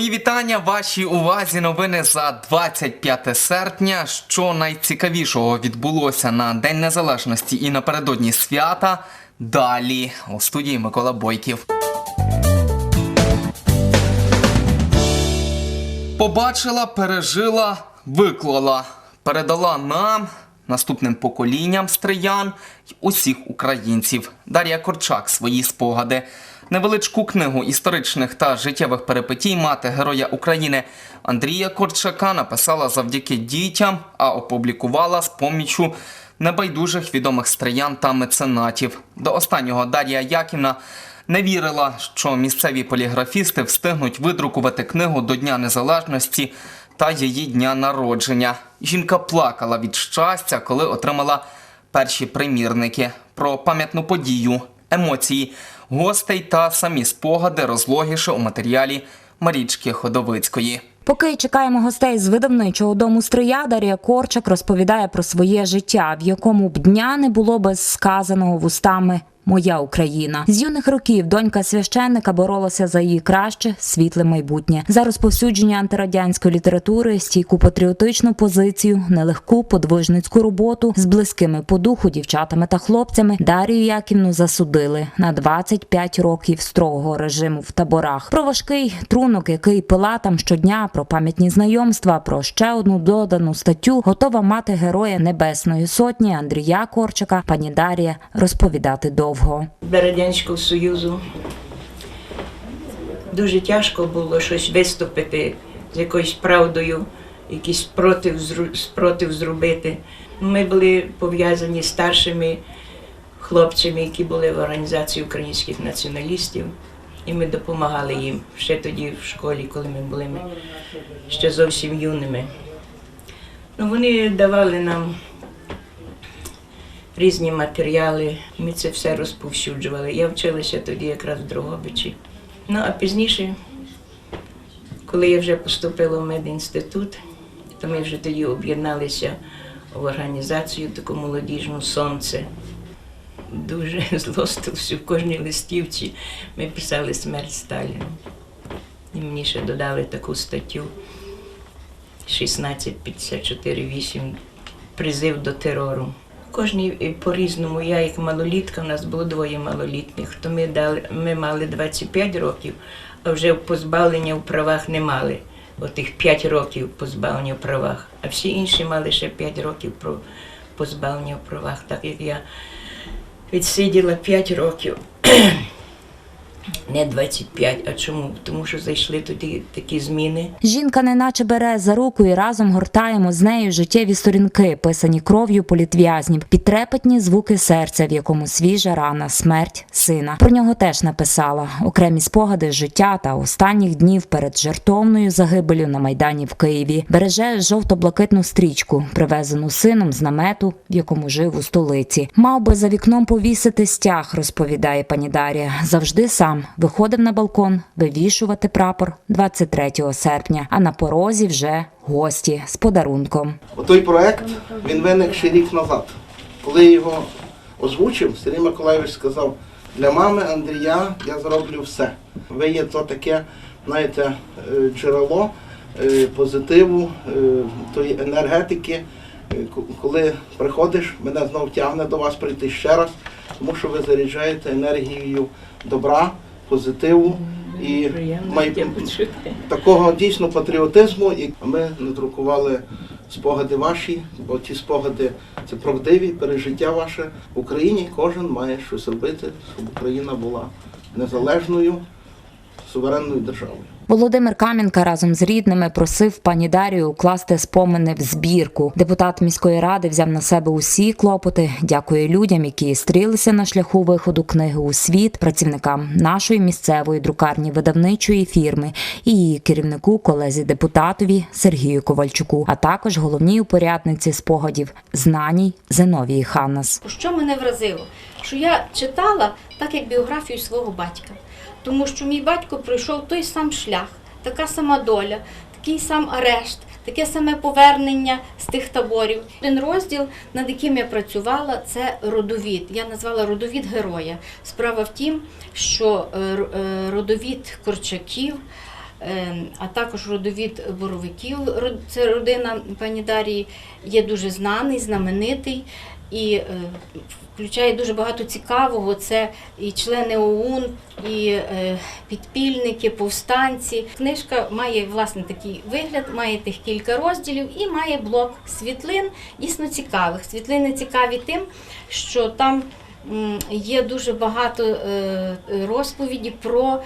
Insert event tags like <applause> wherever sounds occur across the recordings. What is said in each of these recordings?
Мої вітання вашій увазі. Новини за 25 серпня. Що найцікавішого відбулося на День Незалежності і напередодні свята. Далі у студії Микола Бойків. Побачила, пережила, виклала, передала нам, наступним поколінням стриян й усіх українців. Дар'я Корчак свої спогади. Невеличку книгу історичних та життєвих перипетій мати героя України Андрія Корчака написала завдяки дітям, а опублікувала з поміччю небайдужих відомих стриян та меценатів. До останнього Дар'я Яківна не вірила, що місцеві поліграфісти встигнуть видрукувати книгу до Дня Незалежності та її дня народження. Жінка плакала від щастя, коли отримала перші примірники про пам'ятну подію, емоції гостей та самі спогади розлогіше у матеріалі Марічки Ходовицької. Поки чекаємо гостей з видавничого дому Стрия, Дар'я Корчак розповідає про своє життя, в якому б дня не було без сказаного вустами. Моя Україна з юних років донька священника боролася за її краще світле майбутнє за розповсюдження антирадянської літератури, стійку патріотичну позицію, нелегку подвижницьку роботу з близькими по духу дівчатами та хлопцями. Дарію Яківну засудили на 25 років строгого режиму в таборах. Про важкий трунок, який пила там щодня, про пам'ятні знайомства, про ще одну додану статтю, готова мати героя Небесної Сотні Андрія Корчака, пані Дар'я розповідати довго. Для Радянського Союзу дуже тяжко було щось виступити з якоюсь правдою, якийсь спротив, спротив зробити. Ми були пов'язані з старшими хлопцями, які були в організації українських націоналістів, і ми допомагали їм ще тоді в школі, коли ми були ще зовсім юними. Ну, вони давали нам різні матеріали. Ми це все розповсюджували. Я вчилася тоді якраз в Дрогобичі. Ну а пізніше, коли я вже поступила в медінститут, то ми вже тоді об'єдналися в організацію таку молодіжну сонце. Дуже <laughs> злостився в кожній листівці. Ми писали смерть Сталіну. І мені ще додали таку статтю 1654.8 призив до терору. Кожній е, по-різному. Я як малолітка, у нас було двоє малолітніх, то ми, дали, ми мали 25 років, а вже позбавлення в правах не мали. Отих 5 років позбавлення в правах. А всі інші мали ще 5 років про позбавлення в правах. Так як я відсиділа 5 років. Не 25, а чому? Тому що зайшли тоді такі зміни. Жінка неначе бере за руку і разом гортаємо з нею життєві сторінки, писані кров'ю політв'язнів, підтрепетні звуки серця, в якому свіжа рана, смерть сина. Про нього теж написала окремі спогади життя та останніх днів перед жертовною загибелю на майдані в Києві. Береже жовто-блакитну стрічку, привезену сином з намету, в якому жив у столиці. Мав би за вікном повісити стяг, розповідає пані Дар'я. Завжди сам виходив на балкон вивішувати прапор 23 серпня. А на порозі вже гості з подарунком. Отой проект він виник ще рік назад. Коли його озвучив, Сергій Миколаївич сказав, для мами Андрія я зроблю все. Ви є то таке, знаєте, е, джерело е, позитиву, е, тої енергетики. Коли приходиш, мене знов тягне до вас прийти ще раз, тому що ви заряджаєте енергією добра, позитиву і май- такого дійсно патріотизму, і ми надрукували спогади ваші, бо ті спогади це правдиві пережиття ваше. В Україні кожен має щось робити, щоб Україна була незалежною, суверенною державою. Володимир Кам'янка разом з рідними просив пані Дарію укласти спомини в збірку. Депутат міської ради взяв на себе усі клопоти. Дякує людям, які стрілися на шляху виходу книги у світ, працівникам нашої місцевої друкарні видавничої фірми і її керівнику, колезі депутатові Сергію Ковальчуку, а також головній упорядниці спогадів знаній Зиновії Ханнас. Що мене вразило? Що я читала так, як біографію свого батька. Тому що мій батько пройшов той сам шлях, така сама доля, такий сам арешт, таке саме повернення з тих таборів. Один розділ, над яким я працювала, це родовід. Я назвала родовід героя. Справа в тім, що е, е, родовід Корчаків е, а також родовід боровиків. Це родина пані Дарії є дуже знаний, знаменитий і е, включає дуже багато цікавого. Це і члени ОУН, і е, підпільники, повстанці. Книжка має власне такий вигляд, має тих кілька розділів і має блок світлин дійсно цікавих. Світлини цікаві тим, що там є дуже багато е, розповіді про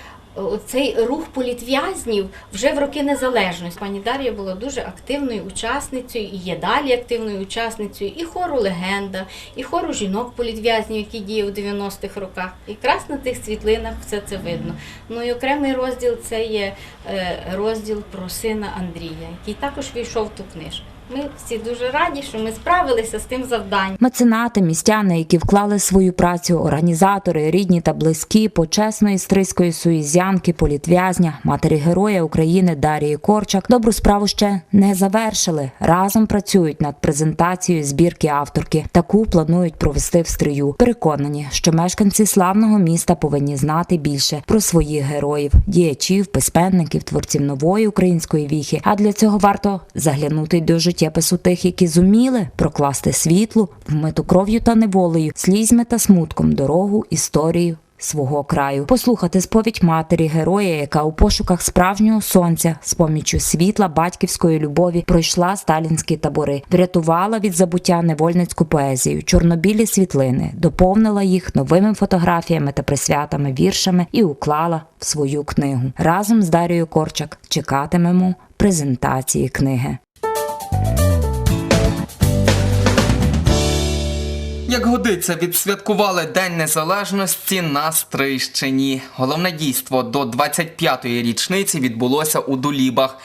цей рух політв'язнів вже в роки незалежності. Пані Дар'я була дуже активною учасницею і є далі активною учасницею і хору легенда, і хору жінок політв'язнів, які діє в 90-х роках. І якраз на тих світлинах все це видно. Ну і окремий розділ це є е, розділ про сина Андрія, який також війшов в ту книжку. Ми всі дуже раді, що ми справилися з тим завданням. Меценати, містяни, які вклали свою працю, організатори, рідні та близькі, почесної стрийської суїзянки, політв'язня, матері героя України Дарії Корчак добру справу ще не завершили. Разом працюють над презентацією збірки авторки. Таку планують провести в стрию. Переконані, що мешканці славного міста повинні знати більше про своїх героїв, діячів, письменників, творців нової української віхи. А для цього варто заглянути до життєпису тих, які зуміли прокласти світлу, вмиту кров'ю та неволею, слізьми та смутком дорогу історію. Свого краю послухати сповідь матері героя, яка у пошуках справжнього сонця з поміччю світла батьківської любові пройшла сталінські табори, врятувала від забуття невольницьку поезію, чорнобілі світлини, доповнила їх новими фотографіями та присвятами, віршами і уклала в свою книгу. Разом з Дарією Корчак чекатимемо презентації книги. Як годиться, відсвяткували День Незалежності на Стрийщині. Головне дійство до 25-ї річниці відбулося у Дулібах.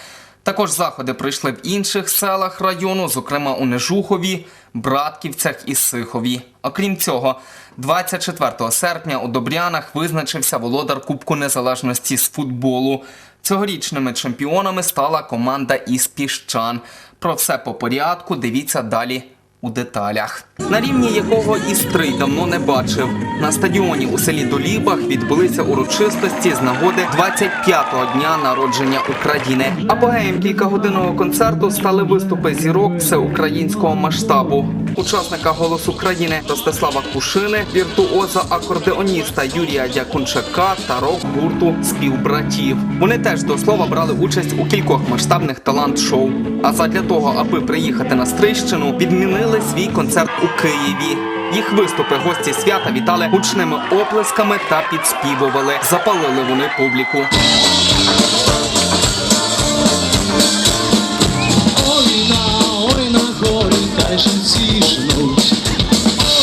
Також заходи пройшли в інших селах району, зокрема у Нежухові, Братківцях і Сихові. Окрім цього, 24 серпня у Добрянах визначився володар Кубку Незалежності з футболу. Цьогорічними чемпіонами стала команда із Піщан. Про все по порядку дивіться далі у деталях. На рівні якого Істрий давно не бачив. На стадіоні у селі Долібах відбулися урочистості з нагоди 25-го дня народження України. Апогеєм кількагодинного концерту стали виступи зірок всеукраїнського масштабу. Учасника «Голос України» Ростислава Кушини, віртуоза акордеоніста Юрія Дякунчака та рок-гурту співбратів. Вони теж до слова брали участь у кількох масштабних талант-шоу. А задля того, аби приїхати на Стрийщину, відмінили свій концерт у Києві. Їх виступи гості свята вітали гучними оплесками та підспівували. Запалили вони публіку. Ой на, горі, та жінці жнуть.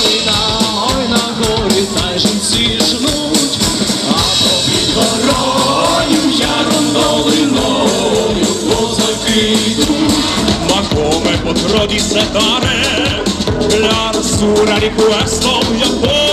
Ой на, ой на горі, та жінці жнуть. А попід горою яром долиною козаки йдуть. Макоме di setare, la rasura di questo mio chi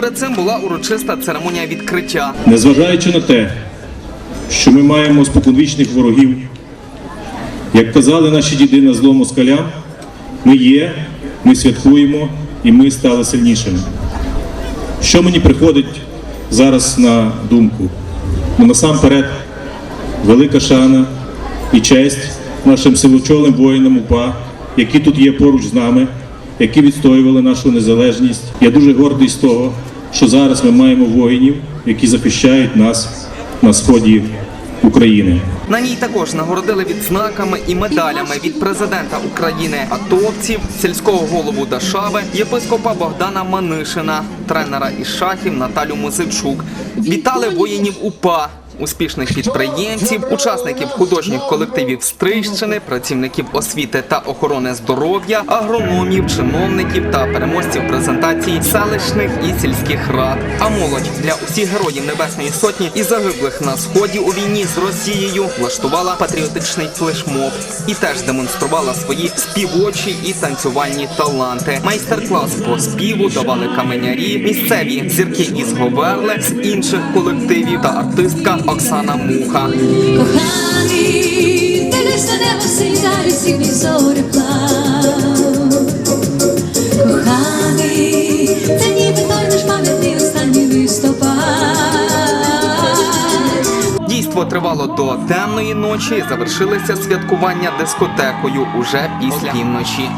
Перед цим була урочиста церемонія відкриття. Незважаючи на те, що ми маємо споконвічних ворогів, як казали наші діди на зло москалям, ми є, ми святкуємо і ми стали сильнішими. Що мені приходить зараз на думку? Ну, насамперед, велика шана і честь нашим силочолим воїнам УПА, які тут є поруч з нами, які відстоювали нашу незалежність. Я дуже гордий з того, що зараз ми маємо воїнів, які захищають нас на сході України. На ній також нагородили відзнаками і медалями від президента України, атовців, сільського голову Дашави, єпископа Богдана Манишина, тренера із шахів Наталю Музичук. Вітали воїнів УПА успішних підприємців, учасників художніх колективів Стрийщини, працівників освіти та охорони здоров'я, агрономів, чиновників та переможців презентації селищних і сільських рад. А молодь для усіх героїв Небесної Сотні і загиблих на сході у війні з Росією влаштувала патріотичний флешмоб і теж демонструвала свої співочі і танцювальні таланти. Майстер-клас по співу давали каменярі, місцеві зірки із Говерли з інших колективів та артистка Оксана Муха. Коханий, дивишся небо сідає сіний зореплав. Коханий, це ніби той наш пам'ятний останній листопад. Дійство тривало до темної ночі. Завершилися святкування дискотекою уже після півночі.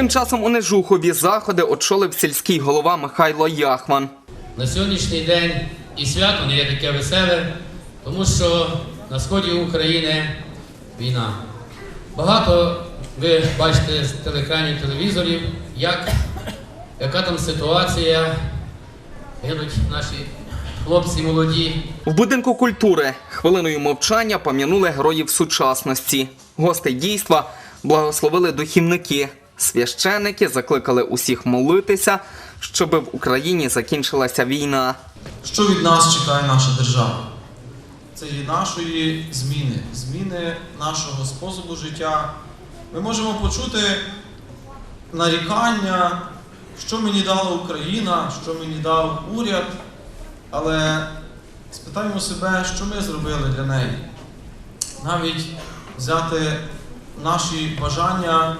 Тим часом у Нежухові заходи очолив сільський голова Михайло Яхман. На сьогоднішній день і свято не є таке веселе, тому що на сході України війна. Багато ви бачите з телекранів телевізорів, як, яка там ситуація, гинуть наші хлопці молоді, В будинку культури хвилиною мовчання пом'янули героїв сучасності. Гостей дійства благословили духівники. Священники закликали усіх молитися, щоби в Україні закінчилася війна. Що від нас чекає наша держава? Це є нашої зміни, зміни нашого способу життя. Ми можемо почути нарікання, що мені дала Україна, що мені дав уряд, але спитаємо себе, що ми зробили для неї. Навіть взяти наші бажання,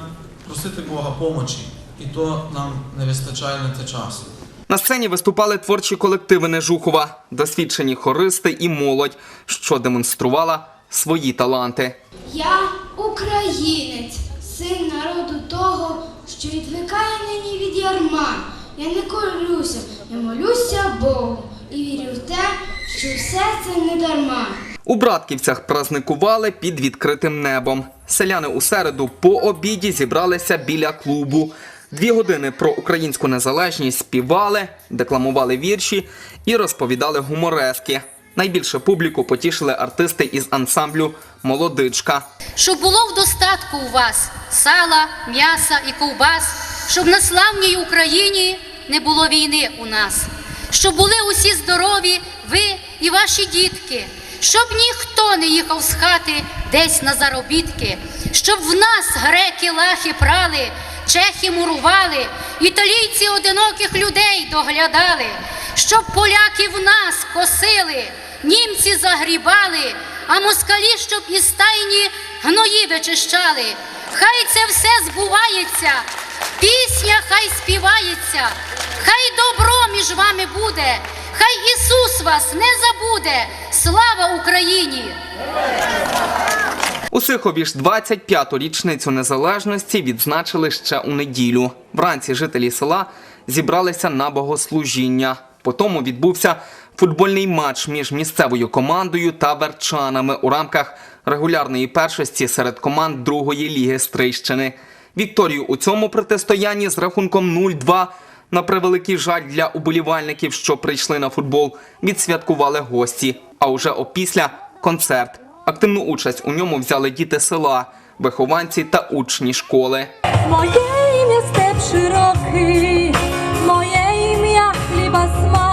просити Бога помочі, і то нам не вистачає на це часу. На сцені виступали творчі колективи Нежухова, досвідчені хористи і молодь, що демонструвала свої таланти. Я українець, син народу того, що відвикає нині від ярма. Я не колюся, я молюся Богу і вірю в те, що все це не дарма. У Братківцях празникували під відкритим небом. Селяни у середу по обіді зібралися біля клубу. Дві години про українську незалежність співали, декламували вірші і розповідали гуморески. Найбільше публіку потішили артисти із ансамблю Молодичка. щоб було в достатку у вас сала, м'яса і ковбас, щоб на славній Україні не було війни у нас, щоб були усі здорові, ви і ваші дітки, щоб ніхто не їхав з хати десь на заробітки, щоб в нас греки лахи прали, чехи мурували, італійці одиноких людей доглядали, щоб поляки в нас косили, німці загрібали, а москалі, щоб із стайні гної вичищали. Хай це все збувається, пісня хай співається, хай добро між вами буде, хай Ісус вас не забуде. Слава Україні! У Сихові ж 25-ту річницю незалежності відзначили ще у неділю. Вранці жителі села зібралися на богослужіння. Потім відбувся футбольний матч між місцевою командою та верчанами у рамках регулярної першості серед команд другої ліги Стрийщини. Вікторію у цьому протистоянні з рахунком 0-2 на превеликий жаль для уболівальників, що прийшли на футбол, відсвяткували гості. А уже опісля концерт. Активну участь у ньому взяли діти села, вихованці та учні школи. Моє ім'я степ широкий, моє ім'я хліба смак,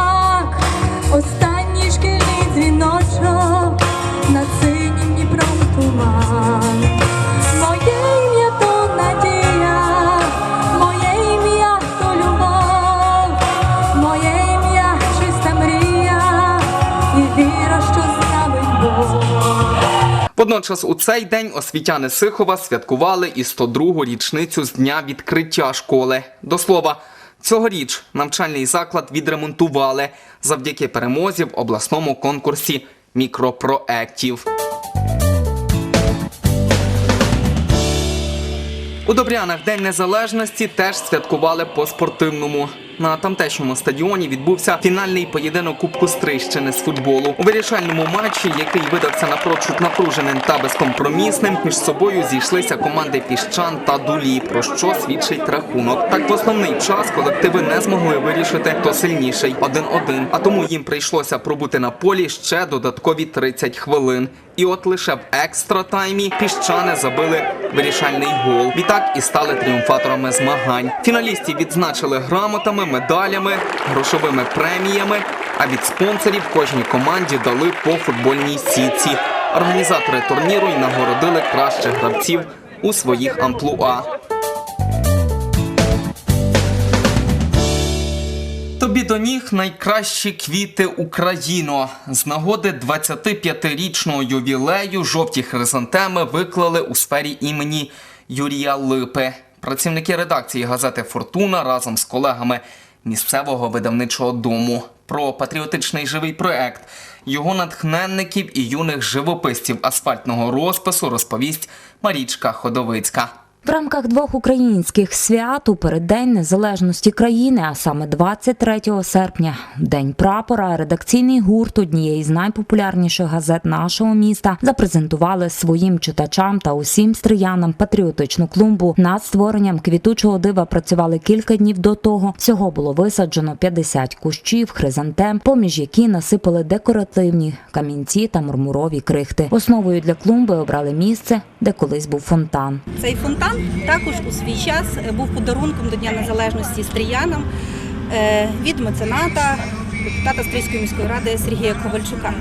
Водночас у цей день освітяни Сихова святкували і 102-гу річницю з дня відкриття школи. До слова, цьогоріч навчальний заклад відремонтували завдяки перемозі в обласному конкурсі мікропроектів. У Добрянах День Незалежності теж святкували по спортивному. На тамтешньому стадіоні відбувся фінальний поєдинок Кубку Стрийщини з футболу. У вирішальному матчі, який видався напрочуд напруженим та безкомпромісним, між собою зійшлися команди Піщан та Дулі, про що свідчить рахунок. Так в основний час колективи не змогли вирішити, хто сильніший 1-1. А тому їм прийшлося пробути на полі ще додаткові 30 хвилин. І от лише в екстра таймі піщани забили вирішальний гол. Відтак і стали тріумфаторами змагань. Фіналістів відзначили грамотами, медалями, грошовими преміями. А від спонсорів кожній команді дали по футбольній сітці. Організатори турніру й нагородили кращих гравців у своїх амплуа. Тобі до ніг найкращі квіти Україно. З нагоди 25-річного ювілею жовті хризантеми виклали у сфері імені Юрія Липи. Працівники редакції газети Фортуна разом з колегами місцевого видавничого дому про патріотичний живий проект. Його натхненників і юних живописців асфальтного розпису розповість Марічка Ходовицька. В рамках двох українських свят у переддень незалежності країни, а саме 23 серпня, день прапора, редакційний гурт однієї з найпопулярніших газет нашого міста запрезентували своїм читачам та усім стріянам патріотичну клумбу. Над створенням квітучого дива працювали кілька днів до того. Всього було висаджено 50 кущів, хризантем, поміж які насипали декоративні камінці та мармурові крихти. Основою для клумби обрали місце, де колись був фонтан. Цей фонтан також у свій час е, був подарунком до Дня Незалежності стріянам е, від мецената, депутата Стрійської міської ради Сергія Ковальчука.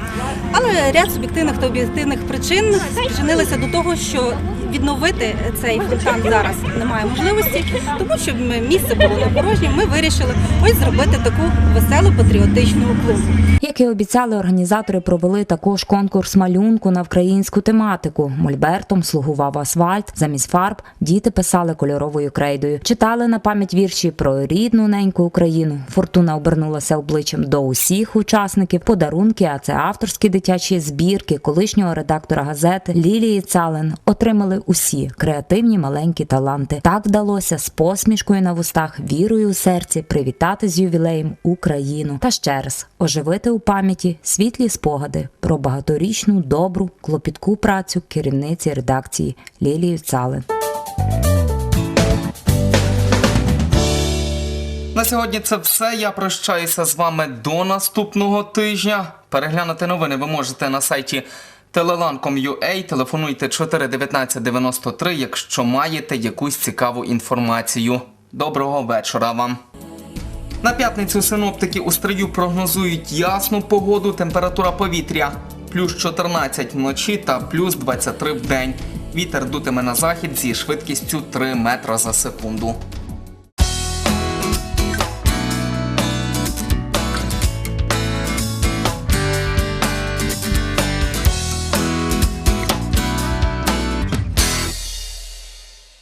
Але ряд суб'єктивних та об'єктивних причин спричинилися до того, що відновити цей фонтан зараз немає можливості, тому ми- місце було не порожнє, ми вирішили ось зробити таку веселу патріотичну клубу. Як і обіцяли, організатори провели також конкурс малюнку на українську тематику. Мольбертом слугував асфальт. Замість фарб діти писали кольоровою крейдою, читали на пам'ять вірші про рідну неньку Україну. Фортуна обернулася обличчям до усіх учасників. Подарунки, а це авторські дитячі збірки колишнього редактора газети Лілії Цален отримали усі креативні маленькі таланти. Так вдалося з посмішкою на вустах, вірою у серці привітати з ювілеєм Україну та ще раз оживити у пам'яті світлі спогади про багаторічну добру клопітку працю керівниці редакції Лілії Цален. На сьогодні це все. Я прощаюся з вами до наступного тижня. Переглянути новини ви можете на сайті telelan.com.ua, телефонуйте 41993, якщо маєте якусь цікаву інформацію. Доброго вечора вам. На п'ятницю синоптики у стрию прогнозують ясну погоду, температура повітря плюс 14 вночі та плюс 23 в день. Вітер дутиме на захід зі швидкістю 3 метра за секунду.